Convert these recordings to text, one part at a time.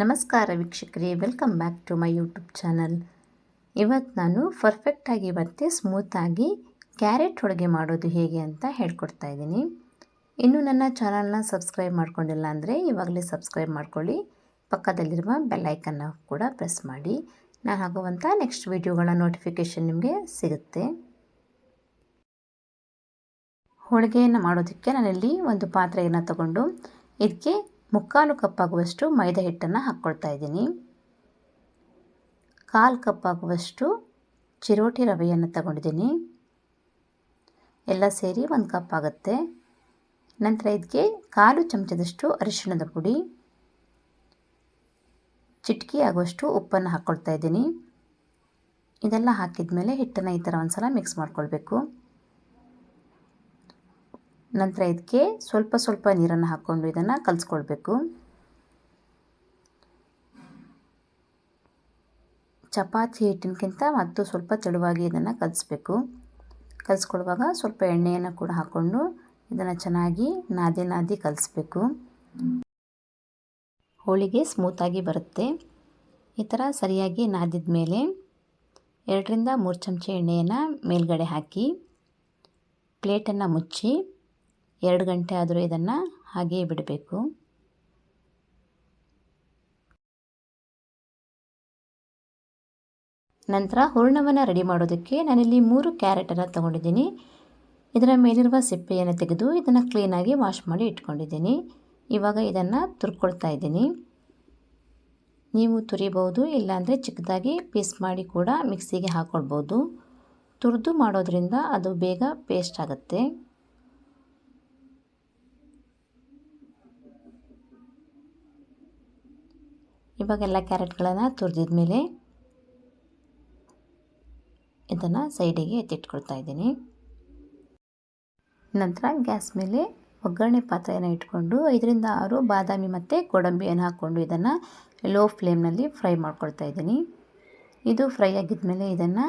ನಮಸ್ಕಾರ ವೀಕ್ಷಕರೇ welcome back to my YouTube channel ಇವತ್ತು ನಾನು ಪರ್ಫೆಕ್ಟಾಗಿ ಮತ್ತು ಸ್ಮೂತಾಗಿ ಕ್ಯಾರೆಟ್ ಹೋಳಿಗೆ ಮಾಡೋದು ಹೇಗೆ ಅಂತ ಹೇಳ್ಕೊಡ್ತಾ ಇದ್ದೀನಿ. ಇನ್ನು ನನ್ನ ಚಾನಲ್ನ ಸಬ್ಸ್ಕ್ರೈಬ್ ಮಾಡ್ಕೊಂಡಿಲ್ಲ ಅಂದರೆ ಇವಾಗಲೇ ಸಬ್ಸ್ಕ್ರೈಬ್ ಮಾಡ್ಕೊಳ್ಳಿ. ಪಕ್ಕದಲ್ಲಿರುವ ಬೆಲ್ಲೈಕನ್ನ ಕೂಡ ಪ್ರೆಸ್ ಮಾಡಿ. ನಾನು ಆಗುವಂಥ ನೆಕ್ಸ್ಟ್ ವೀಡಿಯೋಗಳ ನೋಟಿಫಿಕೇಷನ್ ನಿಮಗೆ ಸಿಗುತ್ತೆ. ಹೋಳಿಗೆಯನ್ನು ಮಾಡೋದಕ್ಕೆ ನಾನಿಲ್ಲಿ ಒಂದು ಪಾತ್ರೆಯನ್ನು ತಗೊಂಡು ಇದಕ್ಕೆ ಮುಕ್ಕಾಲು ಕಪ್ಪಾಗುವಷ್ಟು ಮೈದಾ ಹಿಟ್ಟನ್ನು ಹಾಕ್ಕೊಳ್ತಾ ಇದ್ದೀನಿ. ಕಾಲು ಕಪ್ಪಾಗುವಷ್ಟು ಚಿರೋಟಿ ರವೆಯನ್ನು ತಗೊಂಡಿದ್ದೀನಿ. ಎಲ್ಲ ಸೇರಿ ಒಂದು ಕಪ್ ಆಗುತ್ತೆ. ನಂತರ ಇದಕ್ಕೆ ಕಾಲು ಚಮಚದಷ್ಟು ಅರಿಶಿಣದ ಪುಡಿ. ಚಿಟಕಿ ಆಗುವಷ್ಟು ಉಪ್ಪನ್ನು ಹಾಕ್ಕೊಳ್ತಾ ಇದ್ದೀನಿ. ಇದೆಲ್ಲ ಹಾಕಿದ ಮೇಲೆ ಹಿಟ್ಟನ್ನು ಈ ಥರ ಒಂದು ಸಲ ಮಿಕ್ಸ್ ಮಾಡ್ಕೊಳ್ಬೇಕು. ನಂತರ ಇದಕ್ಕೆ ಸ್ವಲ್ಪ ಸ್ವಲ್ಪ ನೀರನ್ನು ಹಾಕ್ಕೊಂಡು ಇದನ್ನು ಕಲಿಸ್ಕೊಳ್ಬೇಕು. ಚಪಾತಿ ಹಿಟ್ಟಿನಕ್ಕಿಂತ ಮತ್ತು ಸ್ವಲ್ಪ ತೆಳುವಾಗಿ ಇದನ್ನು ಕಲಿಸ್ಬೇಕು. ಕಲಿಸ್ಕೊಳ್ಳುವಾಗ ಸ್ವಲ್ಪ ಎಣ್ಣೆಯನ್ನು ಕೂಡ ಹಾಕ್ಕೊಂಡು ಇದನ್ನು ಚೆನ್ನಾಗಿ ನಾದಿ ನಾದಿ ಕಲಿಸ್ಬೇಕು. ಹೋಳಿಗೆ ಸ್ಮೂತಾಗಿ ಬರುತ್ತೆ. ಈ ಥರ ಸರಿಯಾಗಿ ನಾದಿದ ಮೇಲೆ ಎರಡರಿಂದ ಮೂರು ಚಮಚ ಎಣ್ಣೆಯನ್ನು ಮೇಲ್ಗಡೆ ಹಾಕಿ ಪ್ಲೇಟನ್ನು ಮುಚ್ಚಿ ಎರಡು ಗಂಟೆ ಆದರೂ ಇದನ್ನು ಹಾಗೆಯೇ ಬಿಡಬೇಕು. ನಂತರ ಹೂರ್ಣವನ್ನು ರೆಡಿ ಮಾಡೋದಕ್ಕೆ ನಾನಿಲ್ಲಿ ಮೂರು ಕ್ಯಾರೆಟನ್ನು ತೊಗೊಂಡಿದ್ದೀನಿ. ಇದರ ಮೇಲಿರುವ ಸಿಪ್ಪೆಯನ್ನು ತೆಗೆದು ಇದನ್ನು ಕ್ಲೀನಾಗಿ ವಾಶ್ ಮಾಡಿ ಇಟ್ಕೊಂಡಿದ್ದೀನಿ. ಇವಾಗ ಇದನ್ನು ತುರ್ಕೊಳ್ತಾ ಇದ್ದೀನಿ. ನೀವು ತುರಿಬೋದು, ಇಲ್ಲಾಂದರೆ ಚಿಕ್ಕದಾಗಿ ಪೀಸ್ ಮಾಡಿ ಕೂಡ ಮಿಕ್ಸಿಗೆ ಹಾಕ್ಕೊಳ್ಬೋದು ತುರಿದು ಮಾಡೋದ್ರಿಂದ ಅದು ಬೇಗ ಪೇಸ್ಟ್ ಆಗುತ್ತೆ. ಇವಾಗೆಲ್ಲ ಕ್ಯಾರೆಟ್ಗಳನ್ನು ತುರಿದಿದ ಮೇಲೆ ಇದನ್ನು ಸೈಡಿಗೆ ಎತ್ತಿಟ್ಕೊಳ್ತಾ ಇದ್ದೀನಿ. ನಂತರ ಗ್ಯಾಸ್ ಮೇಲೆ ಒಗ್ಗರಣೆ ಪಾತ್ರೆಯನ್ನು ಇಟ್ಕೊಂಡು ಐದರಿಂದ ಆರು ಬಾದಾಮಿ ಮತ್ತು ಗೋಡಂಬಿಯನ್ನು ಹಾಕ್ಕೊಂಡು ಇದನ್ನು ಲೋ ಫ್ಲೇಮ್ನಲ್ಲಿ ಫ್ರೈ ಮಾಡ್ಕೊಳ್ತಾ ಇದ್ದೀನಿ. ಇದು ಫ್ರೈ ಆಗಿದ ಮೇಲೆ ಇದನ್ನು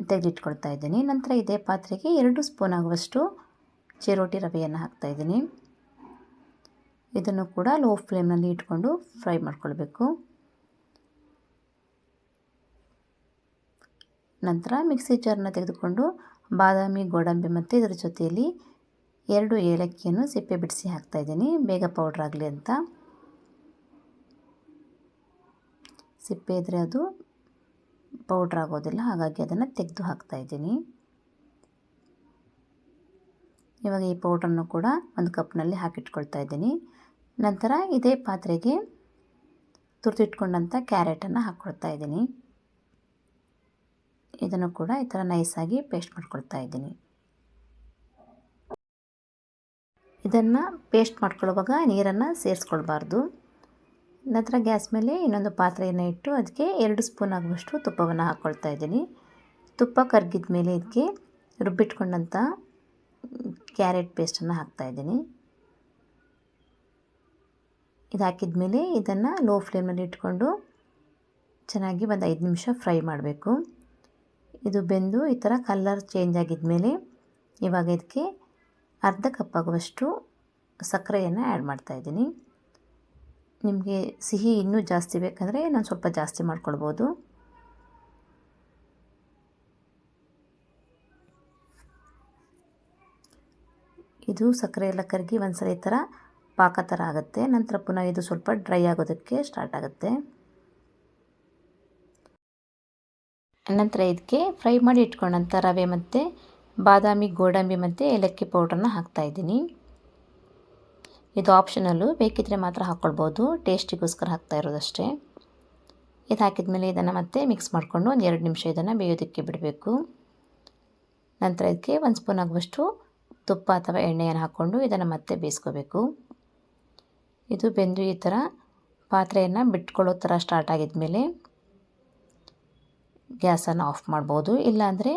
ತೆಗೆದಿಟ್ಕೊಳ್ತಾ ಇದ್ದೀನಿ. ನಂತರ ಇದೇ ಪಾತ್ರೆಗೆ ಎರಡು ಸ್ಪೂನ್ ಆಗುವಷ್ಟು ಚಿರೋಟಿ ರವೆಯನ್ನು ಹಾಕ್ತಾಯಿದ್ದೀನಿ ಇದನ್ನು ಕೂಡ ಲೋ ಫ್ಲೇಮ್ನಲ್ಲಿ ಇಟ್ಕೊಂಡು ಫ್ರೈ ಮಾಡ್ಕೊಳ್ಬೇಕು. ನಂತರ ಮಿಕ್ಸಿ ಜಾರನ್ನ ತೆಗೆದುಕೊಂಡು ಬಾದಾಮಿ, ಗೋಡಂಬಿ ಮತ್ತು ಇದರ ಜೊತೆಯಲ್ಲಿ ಎರಡು ಏಲಕ್ಕಿಯನ್ನು ಸಿಪ್ಪೆ ಬಿಡಿಸಿ ಹಾಕ್ತಾಯಿದ್ದೀನಿ ಬೇಗ ಪೌಡ್ರ್ ಆಗಲಿ ಅಂತ. ಸಿಪ್ಪೆ ಇದ್ದರೆ ಅದು ಪೌಡ್ರ್ ಆಗೋದಿಲ್ಲ, ಹಾಗಾಗಿ ಅದನ್ನು ತೆಗೆದು ಹಾಕ್ತಾಯಿದ್ದೀನಿ ಇವಾಗ ಈ ಪೌಡ್ರನ್ನು ಕೂಡ ಒಂದು ಕಪ್ನಲ್ಲಿ ಹಾಕಿಟ್ಕೊಳ್ತಾ ಇದ್ದೀನಿ. ನಂತರ ಇದೇ ಪಾತ್ರೆಗೆ ತುರಿದಿಟ್ಕೊಂಡಂಥ ಕ್ಯಾರೆಟನ್ನು ಹಾಕ್ಕೊಳ್ತಾ ಇದ್ದೀನಿ. ಇದನ್ನು ಕೂಡ ಈ ಥರ ನೈಸಾಗಿ ಪೇಸ್ಟ್ ಮಾಡ್ಕೊಳ್ತಾ ಇದ್ದೀನಿ. ಇದನ್ನು ಪೇಸ್ಟ್ ಮಾಡ್ಕೊಳ್ಳುವಾಗ ನೀರನ್ನು ಸೇರಿಸ್ಕೊಳ್ಬಾರ್ದು. ನಂತರ ಗ್ಯಾಸ್ ಮೇಲೆ ಇನ್ನೊಂದು ಪಾತ್ರೆಯನ್ನು ಇಟ್ಟು ಅದಕ್ಕೆ ಎರಡು ಸ್ಪೂನ್ ಆಗುವಷ್ಟು ತುಪ್ಪವನ್ನು ಹಾಕ್ಕೊಳ್ತಾ ಇದ್ದೀನಿ. ತುಪ್ಪ ಕರಗಿದ ಮೇಲೆ ಇದಕ್ಕೆ ರುಬ್ಬಿಟ್ಕೊಂಡಂಥ ಕ್ಯಾರೆಟ್ ಪೇಸ್ಟನ್ನು ಹಾಕ್ತಾಯಿದ್ದೀನಿ ಇದು ಹಾಕಿದ ಮೇಲೆ ಇದನ್ನು ಲೋ ಫ್ಲೇಮಲ್ಲಿ ಇಟ್ಕೊಂಡು ಚೆನ್ನಾಗಿ ಒಂದು ಐದು ನಿಮಿಷ ಫ್ರೈ ಮಾಡಬೇಕು. ಇದು ಬೆಂದು ಈ ಥರ ಕಲರ್ ಚೇಂಜ್ ಆಗಿದ ಮೇಲೆ ಇವಾಗ ಇದಕ್ಕೆ ಅರ್ಧ ಕಪ್ ಆಗುವಷ್ಟು ಸಕ್ಕರೆಯನ್ನು ಆ್ಯಡ್ ಮಾಡ್ತಾಯಿದ್ದೀನಿ ನಿಮಗೆ ಸಿಹಿ ಇನ್ನೂ ಜಾಸ್ತಿ ಬೇಕಂದರೆ ನಾನು ಸ್ವಲ್ಪ ಜಾಸ್ತಿ ಮಾಡ್ಕೊಳ್ಬೋದು. ಇದು ಸಕ್ಕರೆ ಎಲ್ಲ ಕರಗಿ ಒಂದ್ಸಲ ಈ ಥರ ಪಾಕ ಥರ ಆಗುತ್ತೆ. ನಂತರ ಪುನಃ ಇದು ಸ್ವಲ್ಪ ಡ್ರೈ ಆಗೋದಕ್ಕೆ ಸ್ಟಾರ್ಟ್ ಆಗುತ್ತೆ. ನಂತರ ಇದಕ್ಕೆ ಫ್ರೈ ಮಾಡಿ ಇಟ್ಕೊಂಡಂಥ ರವೆ ಮತ್ತು ಬಾದಾಮಿ, ಗೋಡಂಬಿ ಮತ್ತು ಏಲಕ್ಕಿ ಪೌಡ್ರನ್ನ ಹಾಕ್ತಾಯಿದ್ದೀನಿ ಇದು ಆಪ್ಷನಲ್ಲು ಬೇಕಿದ್ದರೆ ಮಾತ್ರ ಹಾಕ್ಕೊಳ್ಬೋದು. ಟೇಸ್ಟಿಗೋಸ್ಕರ ಹಾಕ್ತಾ ಇರೋದಷ್ಟೇ. ಇದು ಹಾಕಿದ ಮೇಲೆ ಇದನ್ನು ಮತ್ತೆ ಮಿಕ್ಸ್ ಮಾಡಿಕೊಂಡು ಒಂದು ಎರಡು ನಿಮಿಷ ಇದನ್ನು ಬೇಯೋದಕ್ಕೆ ಬಿಡಬೇಕು. ನಂತರ ಇದಕ್ಕೆ ಒಂದು ಸ್ಪೂನ್ ಆಗುವಷ್ಟು ತುಪ್ಪ ಅಥವಾ ಎಣ್ಣೆಯನ್ನು ಹಾಕ್ಕೊಂಡು ಇದನ್ನು ಮತ್ತೆ ಬೇಯಿಸ್ಕೋಬೇಕು. ಇದು ಬೆಂದು ಈ ಥರ ಪಾತ್ರೆಯನ್ನು ಬಿಟ್ಕೊಳ್ಳೋ ಥರ ಸ್ಟಾರ್ಟ್ ಆಗಿದ ಮೇಲೆ ಗ್ಯಾಸನ್ನು ಆಫ್ ಮಾಡ್ಬೋದು. ಇಲ್ಲಾಂದರೆ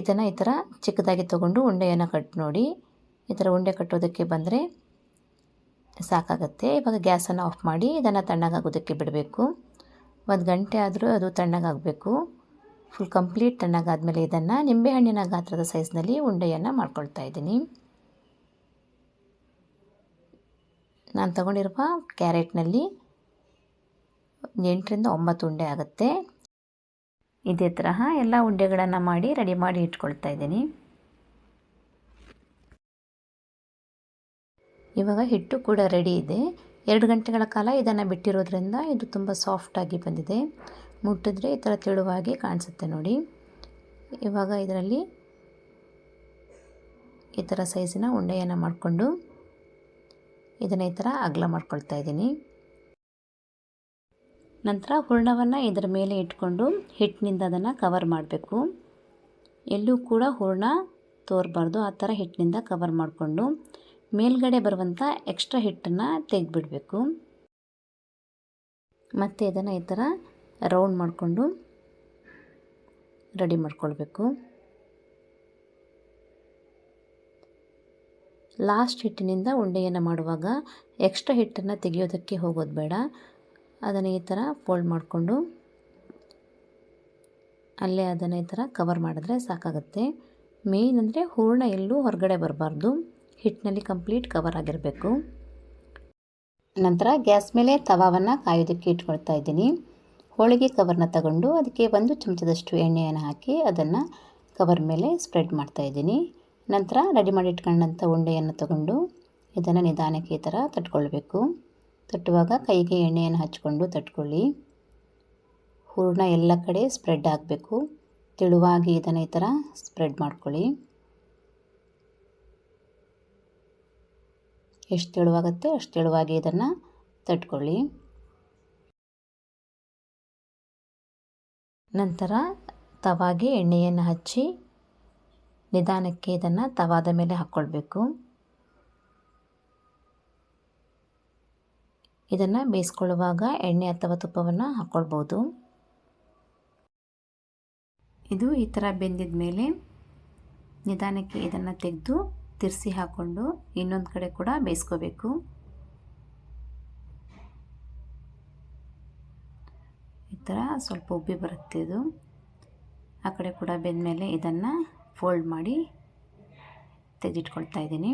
ಇದನ್ನು ಈ ಥರ ಚಿಕ್ಕದಾಗಿ ತೊಗೊಂಡು ಉಂಡೆಯನ್ನು ಕಟ್ ನೋಡಿ ಈ ಥರ ಉಂಡೆ ಕಟ್ಟೋದಕ್ಕೆ ಬಂದರೆ ಸಾಕಾಗುತ್ತೆ. ಇವಾಗ ಗ್ಯಾಸನ್ನು ಆಫ್ ಮಾಡಿ ಇದನ್ನು ತಣ್ಣಗಾಗೋದಕ್ಕೆ ಬಿಡಬೇಕು. ಒಂದು ಗಂಟೆ ಆದರೂ ಅದು ತಣ್ಣಗಾಗಬೇಕು. ಫುಲ್ ಕಂಪ್ಲೀಟ್ ತಣ್ಣಗಾದಮೇಲೆ ಇದನ್ನು ನಿಂಬೆಹಣ್ಣಿನ ಗಾತ್ರದ ಸೈಜ್ನಲ್ಲಿ ಉಂಡೆಯನ್ನು ಮಾಡ್ಕೊಳ್ತಾ ಇದ್ದೀನಿ. ನಾನು ತಗೊಂಡಿರುವ ಕ್ಯಾರೆಟ್ನಲ್ಲಿ ಎಂಟರಿಂದ ಒಂಬತ್ತು ಉಂಡೆ ಆಗುತ್ತೆ. ಇದೇ ತರಹ ಎಲ್ಲ ಉಂಡೆಗಳನ್ನು ಮಾಡಿ ರೆಡಿ ಮಾಡಿ ಇಟ್ಕೊಳ್ತಾ ಇದ್ದೀನಿ. ಇವಾಗ ಹಿಟ್ಟು ಕೂಡ ರೆಡಿ ಇದೆ. ಎರಡು ಗಂಟೆಗಳ ಕಾಲ ಇದನ್ನು ಬಿಟ್ಟಿರೋದ್ರಿಂದ ಇದು ತುಂಬ ಸಾಫ್ಟಾಗಿ ಬಂದಿದೆ. ಮುಟ್ಟಿದ್ರೆ ಈ ಥರ ತೆಳುವಾಗಿ ಕಾಣಿಸುತ್ತೆ ನೋಡಿ. ಇವಾಗ ಇದರಲ್ಲಿ ಈ ಥರ ಸೈಜಿನ ಉಂಡೆಯನ್ನು ಮಾಡಿಕೊಂಡು ಇದನ್ನು ಈ ಥರ ಅಗಲ ಮಾಡ್ಕೊಳ್ತಾ ಇದ್ದೀನಿ. ನಂತರ ಹೂರ್ಣವನ್ನು ಇದರ ಮೇಲೆ ಇಟ್ಕೊಂಡು ಹಿಟ್ಟಿನಿಂದ ಅದನ್ನು ಕವರ್ ಮಾಡಬೇಕು. ಎಲ್ಲೂ ಕೂಡ ಹೂರ್ಣ ತೋರಬಾರ್ದು, ಆ ಥರ ಹಿಟ್ಟಿನಿಂದ ಕವರ್ ಮಾಡಿಕೊಂಡು ಮೇಲ್ಗಡೆ ಬರುವಂಥ ಎಕ್ಸ್ಟ್ರಾ ಹಿಟ್ಟನ್ನು ತೆಗೆದುಬಿಡಬೇಕು. ಮತ್ತು ಇದನ್ನು ಈ ಥರ ರೌಂಡ್ ಮಾಡಿಕೊಂಡು ರೆಡಿ ಮಾಡ್ಕೊಳ್ಬೇಕು. ಲಾಸ್ಟ್ ಹಿಟ್ಟಿನಿಂದ ಉಂಡೆಯನ್ನು ಮಾಡುವಾಗ ಎಕ್ಸ್ಟ್ರಾ ಹಿಟ್ಟನ್ನು ತೆಗೆಯೋದಕ್ಕೆ ಹೋಗೋದು ಬೇಡ. ಅದನ್ನು ಈ ಥರ ಫೋಲ್ಡ್ ಮಾಡಿಕೊಂಡು ಅಲ್ಲೇ ಅದನ್ನು ಈ ಥರ ಕವರ್ ಮಾಡಿದ್ರೆ ಸಾಕಾಗುತ್ತೆ. ಮೇಯ್ನ್ ಅಂದರೆ ಹೂರ್ಣ ಎಲ್ಲೂ ಹೊರಗಡೆ ಬರಬಾರ್ದು. ಹಿಟ್ಟಿನಲ್ಲಿ ಕಂಪ್ಲೀಟ್ ಕವರ್ ಆಗಿರಬೇಕು. ನಂತರ ಗ್ಯಾಸ್ ಮೇಲೆ ತವಾವನ್ನು ಕಾಯೋದಕ್ಕೆ ಇಟ್ಕೊಳ್ತಾ ಇದ್ದೀನಿ. ಹೋಳಿಗೆ ಕವರ್ನ ತಗೊಂಡು ಅದಕ್ಕೆ ಒಂದು ಚಮಚದಷ್ಟು ಎಣ್ಣೆಯನ್ನು ಹಾಕಿ ಅದನ್ನು ಕವರ್ ಮೇಲೆ ಸ್ಪ್ರೆಡ್ ಮಾಡ್ತಾ ಇದ್ದೀನಿ. ನಂತರ ರೆಡಿ ಮಾಡಿ ಇಟ್ಕೊಂಡಂಥ ಉಂಡೆಯನ್ನು ತಗೊಂಡು ಇದನ್ನು ನಿಧಾನಕ್ಕೆ ಈ ಥರ ತಟ್ಕೊಳ್ಬೇಕು. ತಟ್ಟುವಾಗ ಕೈಗೆ ಎಣ್ಣೆಯನ್ನು ಹಚ್ಕೊಂಡು ತಟ್ಕೊಳ್ಳಿ. ಹೂರ್ಣ ಎಲ್ಲ ಕಡೆ ಸ್ಪ್ರೆಡ್ ಆಗಬೇಕು. ತೆಳುವಾಗಿ ಇದನ್ನು ಈ ಥರ ಸ್ಪ್ರೆಡ್ ಮಾಡ್ಕೊಳ್ಳಿ. ಎಷ್ಟು ತೆಳುವಾಗುತ್ತೆ ಅಷ್ಟು ತೆಳುವಾಗಿ ಇದನ್ನು ತಟ್ಕೊಳ್ಳಿ. ನಂತರ ತವಾಗೆ ಎಣ್ಣೆಯನ್ನು ಹಚ್ಚಿ ನಿಧಾನಕ್ಕೆ ಇದನ್ನು ತವಾದ ಮೇಲೆ ಹಾಕ್ಕೊಳ್ಬೇಕು. ಇದನ್ನು ಬೇಯಿಸ್ಕೊಳ್ಳುವಾಗ ಎಣ್ಣೆ ಅಥವಾ ತುಪ್ಪವನ್ನು ಹಾಕ್ಕೊಳ್ಬೋದು. ಇದು ಈ ಥರ ಬೆಂದಿದ ಮೇಲೆ ನಿಧಾನಕ್ಕೆ ಇದನ್ನು ತೆಗೆದು ತಿರ್ಸಿ ಹಾಕ್ಕೊಂಡು ಇನ್ನೊಂದು ಕಡೆ ಕೂಡ ಬೇಯಿಸ್ಕೋಬೇಕು. ಥರ ಸ್ವಲ್ಪ ಉಬ್ಬಿ ಬರುತ್ತೆ ಇದು. ಆ ಕಡೆ ಕೂಡ ಬೆಂದಮೇಲೆ ಇದನ್ನು ಫೋಲ್ಡ್ ಮಾಡಿ ತೆಗೆದಿಟ್ಕೊಳ್ತಾ ಇದ್ದೀನಿ.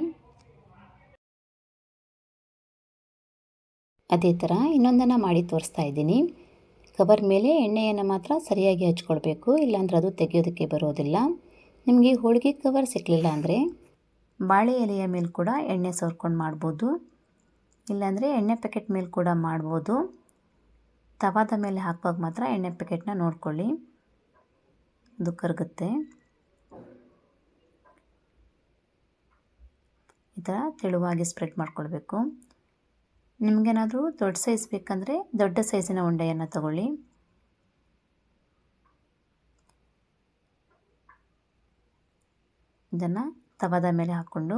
ಅದೇ ಥರ ಇನ್ನೊಂದನ್ನು ಮಾಡಿ ತೋರಿಸ್ತಾ ಇದ್ದೀನಿ. ಕವರ್ ಮೇಲೆ ಎಣ್ಣೆಯನ್ನು ಮಾತ್ರ ಸರಿಯಾಗಿ ಹಚ್ಕೊಳ್ಬೇಕು, ಇಲ್ಲಾಂದ್ರೆ ಅದು ತೆಗೆಯೋದಕ್ಕೆ ಬರೋದಿಲ್ಲ. ನಿಮಗೆ ಹೋಳಿಗೆ ಕವರ್ ಸಿಕ್ಕಲಿಲ್ಲ ಅಂದರೆ ಬಾಳೆ ಎಲೆಯ ಮೇಲೆ ಕೂಡ ಎಣ್ಣೆ ಸೋರ್ಕೊಂಡು ಮಾಡ್ಬೋದು. ಇಲ್ಲಾಂದರೆ ಎಣ್ಣೆ ಪ್ಯಾಕೆಟ್ ಮೇಲೆ ಕೂಡ ಮಾಡ್ಬೋದು. ತವಾದ ಮೇಲೆ ಹಾಕುವಾಗ ಮಾತ್ರ ಎಣ್ಣೆ ಪ್ಯಾಕೆಟ್ನ ನೋಡ್ಕೊಳ್ಳಿ. ಅದು ಕರಗುತ್ತೆ. ಈ ಥರ ತೆಳುವಾಗಿ ಸ್ಪ್ರೆಡ್ ಮಾಡ್ಕೊಳ್ಬೇಕು. ನಿಮಗೇನಾದರೂ ದೊಡ್ಡ ಸೈಜ್ ಬೇಕಂದರೆ ದೊಡ್ಡ ಸೈಜಿನ ಉಂಡೆಯನ್ನು ತಗೊಳ್ಳಿ. ಇದನ್ನು ತವಾದ ಮೇಲೆ ಹಾಕ್ಕೊಂಡು,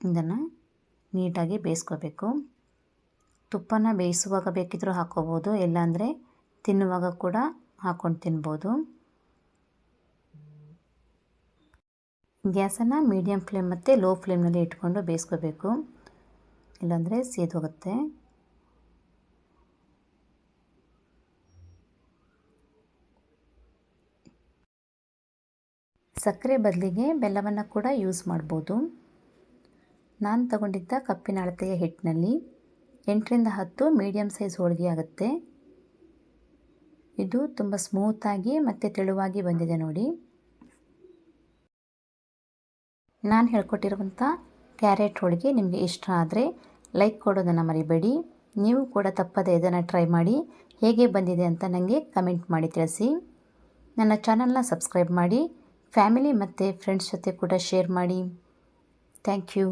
ಇದನ್ನು ನೀಟಾಗಿ ಬೇಯಿಸ್ಕೋಬೇಕು. ತುಪ್ಪನ ಬೇಯಿಸುವಾಗ ಬೇಕಿದ್ದರೂ ಹಾಕ್ಕೋಬೋದು ಇಲ್ಲಾಂದರೆ ತಿನ್ನುವಾಗ ಕೂಡ ಹಾಕ್ಕೊಂಡು ತಿನ್ಬೋದು. ಗ್ಯಾಸನ್ನು ಮೀಡಿಯಮ್ ಫ್ಲೇಮ್ ಮತ್ತು ಲೋ ಫ್ಲೇಮ್ನಲ್ಲಿ ಇಟ್ಕೊಂಡು ಬೇಯಿಸ್ಕೋಬೇಕು. ಇಲ್ಲಾಂದರೆ ಹೋಗುತ್ತೆ. ಸಕ್ಕರೆ ಬದಲಿಗೆ ಬೆಲ್ಲವನ್ನು ಕೂಡ ಯೂಸ್ ಮಾಡ್ಬೋದು. ನಾನು ತಗೊಂಡಿದ್ದ ಕಪ್ಪಿನ ಅಳತೆಯ ಹಿಟ್ಟಿನಲ್ಲಿ ಎಂಟರಿಂದ ಹತ್ತು ಮೀಡಿಯಮ್ ಸೈಜ್ ಹೋಳಿಗೆ ಆಗುತ್ತೆ. ಇದು ತುಂಬ ಸ್ಮೂತಾಗಿ ಮತ್ತು ತೆಳುವಾಗಿ ಬಂದಿದೆ ನೋಡಿ. ನಾನು ಹೇಳ್ಕೊಟ್ಟಿರುವಂಥ ಕ್ಯಾರೆಟ್ ಹೋಳಿಗೆ ನಿಮಗೆ ಇಷ್ಟ ಆದರೆ ಲೈಕ್ ಕೊಡೋದನ್ನು ಮರಿಬೇಡಿ. ನೀವು ಕೂಡ ತಪ್ಪದೆ ಇದನ್ನು ಟ್ರೈ ಮಾಡಿ ಹೇಗೆ ಬಂದಿದೆ ಅಂತ ನನಗೆ ಕಮೆಂಟ್ ಮಾಡಿ ತಿಳಿಸಿ. ನನ್ನ ಚಾನಲ್ನ ಸಬ್ಸ್ಕ್ರೈಬ್ ಮಾಡಿ ಫ್ಯಾಮಿಲಿ ಮತ್ತು ಫ್ರೆಂಡ್ಸ್ ಜೊತೆ ಕೂಡ ಶೇರ್ ಮಾಡಿ. Thank you